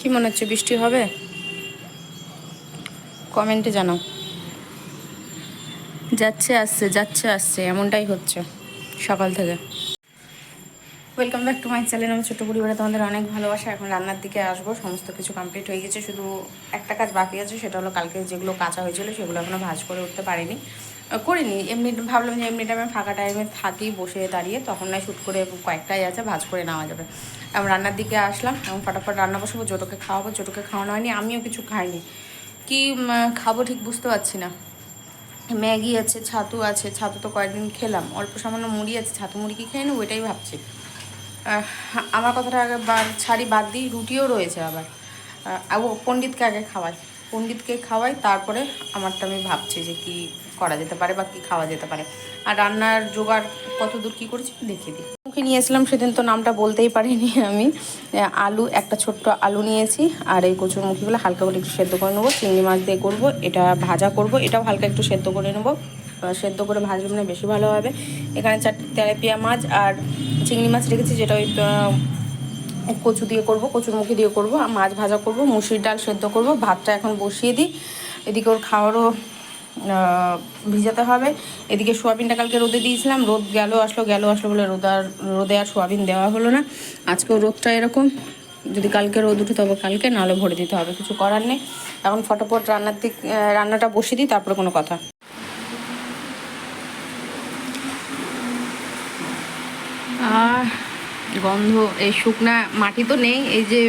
কি মনে হচ্ছে, বৃষ্টি হবে? কমেন্টে জানাও। যাচ্ছে, আসছে যাচ্ছে, আসছে, এমনটাই হচ্ছে সকাল থেকে। Welcome back to my channel আমি ছোটো পরিবারে তোমাদের অনেক ভালোবাসা। এখন রান্নার দিকে আসব, সমস্ত কিছু কমপ্লিট হয়ে গেছে। শুধু একটা কাজ বাকি আছে, সেটা হলো কালকে যেগুলো কাঁচা হয়েছিল, সেগুলো এখনও ভাজ করে উঠতে পারিনি। করিনি, এমনি ভাবলাম যে এমনি টাইমে ফাঁকা টাইমে থাকি, বসে দাঁড়িয়ে, তখন না শ্যুট করে কয়েকটাই আছে, ভাজ করে নেওয়া যাবে। এখন রান্নার দিকে আসলাম এবং ফটাফট রান্না বসাবো, জোটোকে খাওয়াবো, জোটোকে খাওয়ানো হয়নি, আমিও কিছু খাইনি। কি খাব ঠিক বুঝতে পারছি না। ম্যাগি আছে, ছাতু আছে, ছাতু তো কয়েকদিন খেলাম, অল্প সামান্য মুড়ি আছে, ছাতু মুড়ি কি খেয়ে নেব ওইটাই ভাবছি। আমার কথাটা আগে ছাড়ি বাদ দিই, রুটিও রয়েছে আবার। ও পণ্ডিতকে আগে খাওয়াই, পণ্ডিতকে খাওয়াই, তারপরে আমারটা আমি ভাবছি যে কি করা যেতে পারে বা কি খাওয়া যেতে পারে। আর রান্নার জোগাড় কত দূর কী করেছি, দেখিয়ে দিই। মুখে নিয়েছিলাম, সেদিন তো নামটা বলতেই পারিনি আমি। আলু, একটা ছোট্ট আলু নিয়েছি, আর এই কচুরমুখিগুলো হালকা করে একটু সেদ্ধ করে নেব। চিংড়ি মাছ দিয়ে করব, এটা ভাজা করব, এটাও হালকা একটু সেদ্ধ করে নেব। সেদ্ধ করে ভাজলে মানে বেশি ভালো হবে। এখানে চারটে তেলাপিয়া মাছ আর চিংড়ি মাছ রেখেছি, যেটা ওই কচু দিয়ে করব, কচুর মুখি দিয়ে করব। আর মাছ ভাজা করব মুসুরির ডাল সেদ্ধ করব। ভাতটা এখন বসিয়ে দিই। এদিকে ওর খাওয়ারও ভিজাতে হবে। এদিকে সোয়াবিনটা কালকে রোদে দিয়েছিলাম, রোদ গেল, আসলো গেল, আসলো বলে রোদ আর, রোদে আর সোয়াবিন দেওয়া হলো না। আজকেও রোদটা এরকম। যদি কালকে রোদ উঠে তবে কালকে, নাহলে ভরে দিতে হবে, কিছু করার নেই। এখন ফটোফট রান্নার দিক রান্নাটা বসিয়ে দিই, তারপরে কোনো কথা। আর গন্ধ, এই শুকনা মাটি তো নেই, এই যে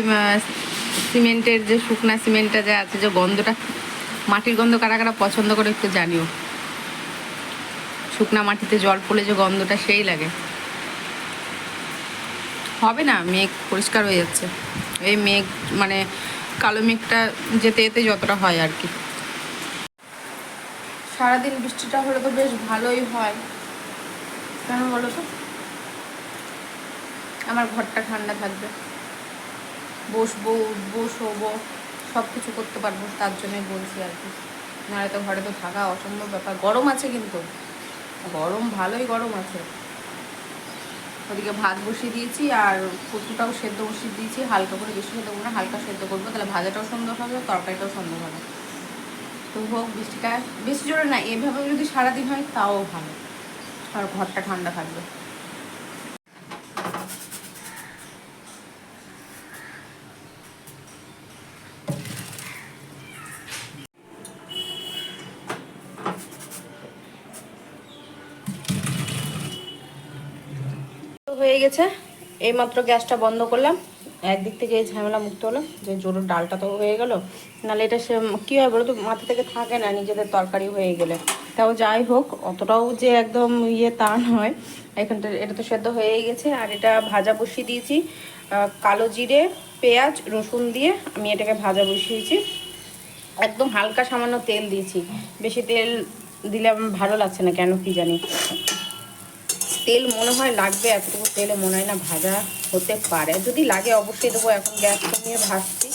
সিমেন্টের যে শুকনা সিমেন্টটা যে আছে, যে গন্ধটা মাটির গন্ধ কারা কারা পছন্দ করে একটু জানিও। শুকনা মাটিতে জল পড়লে যে গন্ধটা সেই লাগে। হবে না, মেঘ পরিষ্কার হয়ে যাচ্ছে। এই মেঘ মানে কালো মেঘটা যেতে যেতে যতটা হয় আর কি। সারাদিন বৃষ্টিটা হলে তো বেশ ভালোই হয়। কেন বলো তো? আমার ঘরটা ঠান্ডা থাকবে। বসবো, উঠবো, শোবো। সব কিছু করতে পারব, তার জন্যই বলছি আর কি। নাহলে তো ঘরে তো থাকা অসম্ভব ব্যাপার। গরম আছে কিন্তু। গরম ভালোই গরম আছে। ওদিকে ভাত বসিয়ে দিয়েছি আর কচুটাও সেদ্ধ বসিয়ে দিয়েছি। হালকা করে বেশি সেদ্ধ করব না, হালকা সেদ্ধ করব। তাহলে ভাজাটাও সুন্দর হবে, তরকারিটাও সুন্দর হবে। তো হোক, বৃষ্টিটা বেশি জোরে না, এভাবে যদি সারাদিন হয় তাও ভালো। আর ঘরটা ঠান্ডা থাকবে। হয়ে গেছে। এইমাত্র গ্যাসটা বন্ধ করলাম। একদিক থেকে এই ঝামেলা মুক্ত হলো। যে জোরের ডালটা তো হয়ে গেল। নাহলে এটা সে কী হয় বলো তো মাথা থেকে থাকে না নিজেদের তরকারি হয়ে গেলে। তাও যাই হোক, অতটাও যে একদম ইয়ে তা নয়। এখানটা এটা তো সেদ্ধ হয়েই গেছে। আর এটা ভাজা বসিয়ে দিয়েছি। কালো জিরে, পেঁয়াজ, রসুন দিয়ে আমি এটাকে ভাজা বসিয়েছি। একদম হালকা সামান্য তেল দিয়েছি। বেশি তেল দিলে ভালো লাগছে না কেন কি জানি। তেল মনে হয় লাগবে এতটুকু তেলে মনে হয় না ভাজা হতে পারে। যদি লাগে অবশ্যই দেবো এখন গ্যাস কমিয়ে ভাজছি।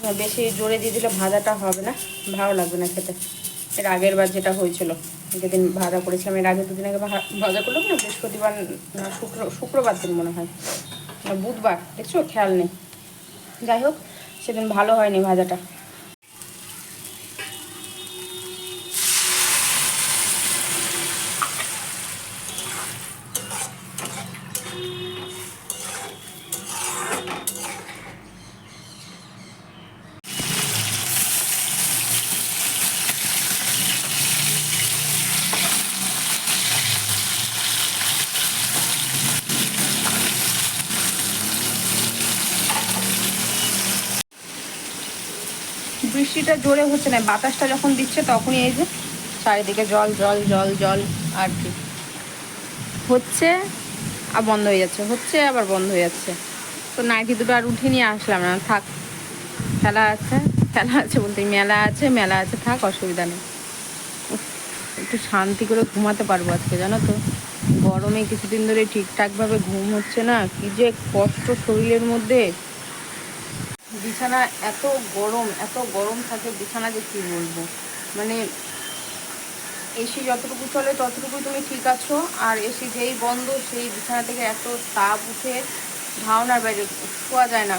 হ্যাঁ, বেশি জোরে দিয়ে দিলে ভাজাটা হবে না ভালো লাগবে না খেতে। এর আগের বার যেটা হয়েছিল যেদিন ভাজা করেছিলাম এর আগে দুদিন আগে ভাজা করলাম না বৃহস্পতিবার না শুক্র শুক্রবার দিন মনে হয়। বুধবার দেখছ? খেয়াল নেই। যাই হোক সেদিন ভালো হয়নি ভাজাটা। বৃষ্টিটা জোরে হচ্ছে না, বাতাসটা যখন দিচ্ছে তখনই এই যে চারিদিকে জল জল জল জল আর কি। হচ্ছে আর বন্ধ হয়ে যাচ্ছে, হচ্ছে আবার বন্ধ হয়ে যাচ্ছে। তো নাইটি দুটো আর উঠে নিয়ে আসলাম না, থাক। খেলা আছে খেলা আছে বলতে মেলা আছে মেলা আছে, থাক, অসুবিধা নেই। একটু শান্তি করে ঘুমাতে পারব আজকে, জানো তো? গরমে কিছুদিন ধরে ঠিকঠাকভাবে ঘুম হচ্ছে না, কি যে কষ্ট শরীরের মধ্যে। বিছানা এত গরম এত গরম থাকে, বিছানা যে কী বলব? মানে এসি যতটুকু চলে ততটুকুই তুমি ঠিক আছো, আর এসি যেই বন্ধ, সেই বিছানা থেকে এত তাপ উঠে ধারণার বাইরে শোয়া যায় না।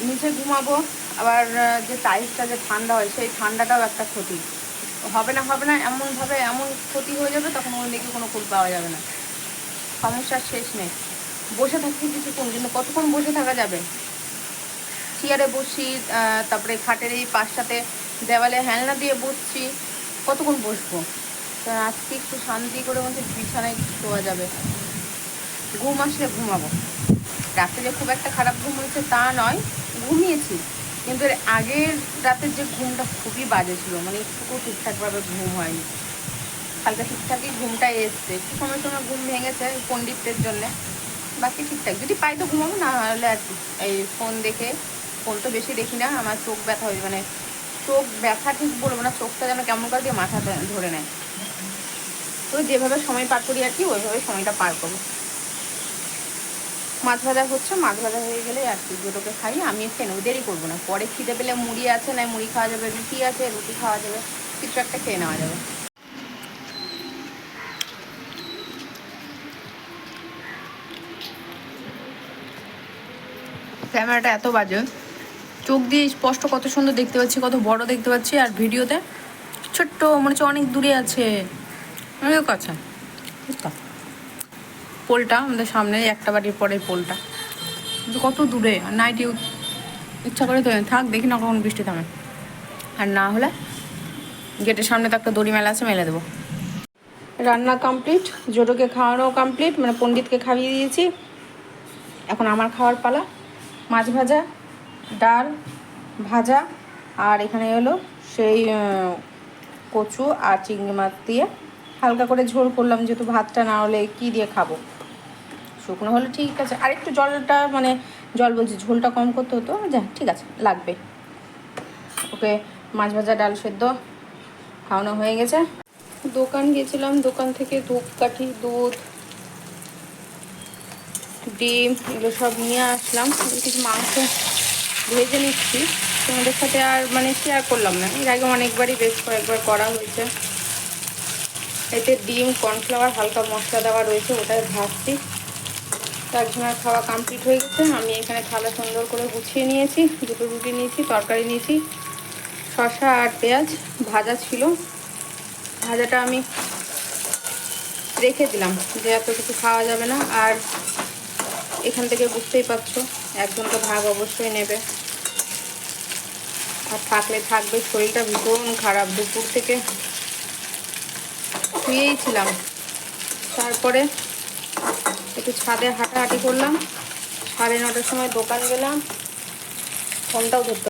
নিচে ঘুমাবো, আবার যে টাইলসটা যে ঠান্ডা হয়, সেই ঠান্ডাটাও একটা ক্ষতি। হবে না হবে না, এমনভাবে এমন ক্ষতি হয়ে যাবে, তখন ওই দিকে কোনো ফুল পাওয়া যাবে না। সমস্যার শেষ নেই। বসে থাকছি কিছুক্ষণ, কিন্তু কতক্ষণ বসে থাকা যাবে? চেয়ারে বসি তারপরে খাটের এই পাশটাতে দেওয়ালে হ্যালনা দিয়ে বসছি, কতক্ষণ বসবো? তা আজকে একটু শান্তি করে মধ্যে বিছানায় শোয়া যাবে। ঘুম আসলে ঘুমাবো। রাতে যে খুব একটা খারাপ ঘুম হয়েছে তা নয়, ঘুমিয়েছি। কিন্তু এর আগের রাতের যে ঘুমটা খুবই বাজে ছিল মানে একটুকু ঠিকঠাকভাবে ঘুম হয়নি। কালকে ঠিকঠাকই ঘুমটা এসছে। একটু সময় সময় ঘুম ভেঙেছে পণ্ডিতের জন্যে। বাকি ঠিকঠাক, যদি পাই তো ঘুমাবো, না হলে আর কি। এই ফোন দেখে ফোন তো বেশি দেখি না, আমার চোখ ব্যথা হয়ে মানে চোখ ব্যথা ঠিক বলব না, চোখটা যেন কেমন করে দিয়ে মাথা ধরে নেয়। তো যেভাবে সময় পার করি আর কি, ওইভাবে সময়টা পার করব। মাছ ভাজা হচ্ছে, মাছ ভাজা হয়ে গেলে আর কি, দুটোকে খাই। আমি খেয়ে দেরি করব না, পরে খিদে পেলে মুড়ি আছে না মুড়ি খাওয়া যাবে, রুটি আছে, রুটি খাওয়া যাবে, কিছু একটা খেয়ে নেওয়া যাবে। ক্যামেরাটা এত বাজে। চোখ দিয়ে স্পষ্ট কত সুন্দর দেখতে পাচ্ছি, কত বড় দেখতে পাচ্ছি, আর ভিডিওতে ছোট্ট, মনে হচ্ছে অনেক দূরে আছে। অনেক বুঝতো পোলটা আমাদের সামনে, একটা বাড়ির পরে পোলটা। কত দূরে নাইটি ইচ্ছা করে তো থাক, দেখি না কখন বৃষ্টি থামে। আর না হলে গেটের সামনে তো একটা দড়ি মেলা আছে, মেলে দেবো। রান্না কমপ্লিট জোটোকে খাওয়ানো কমপ্লিট মানে পণ্ডিতকে খাইয়ে দিয়েছি। এখন আমার খাওয়ার পালা, মাছ ভাজা ডাল ভাজা, আর এখানে হলো সেই কচু আর চিংড়ি মাছ দিয়ে হালকা করে ঝোল করলাম, যেহেতু ভাতটা না হলে কী দিয়ে খাব? শুকনো হলে ঠিক আছে। আর একটু জলটা মানে জল বলছি, ঝোলটা কম করতে হতো। যা, ঠিক আছে, লাগবে। ওকে, মাছ ভাজা, ডাল সেদ্ধ খাওয়ানো হয়ে গেছে। দোকান গেছিলাম দোকান থেকে ধূপকাঠি দুধ, ডিম, এগুলো সব নিয়ে আসলাম। কিছু মাংস ভেজে নিচ্ছি। তোমাদের সাথে আর মানে শেয়ার করলাম না। এর আগে অনেকবারই বেশ কয়েকবার করা হয়েছে। এতে ডিম কর্নফ্লাওয়ার হালকা মশলা দেওয়া রয়েছে, ওটাই ভাজছি। তার একজনের খাওয়া কমপ্লিট হয়ে গেছে। আমি এখানে থালা সুন্দর করে গুছিয়ে নিয়েছি। দুটো রুটি নিয়েছি, তরকারি নিয়েছি, শসা আর পেঁয়াজ ভাজা ছিল। ভাজাটা আমি রেখে দিলাম, যে এত কিছু খাওয়া যাবে না। আর এখান থেকে বুঝতেই পারছ, একজন তো ভাগ অবশ্যই নেবে। আর থাকলে থাকবে, শরীরটা ভীষণ খারাপ। দুপুর থেকে শুয়েই ছিলাম তারপরে একটু ছাদে হাঁটাহাঁটি করলাম। সাড়ে নটার সময় দোকান গেলাম। ফোনটাও ধরতে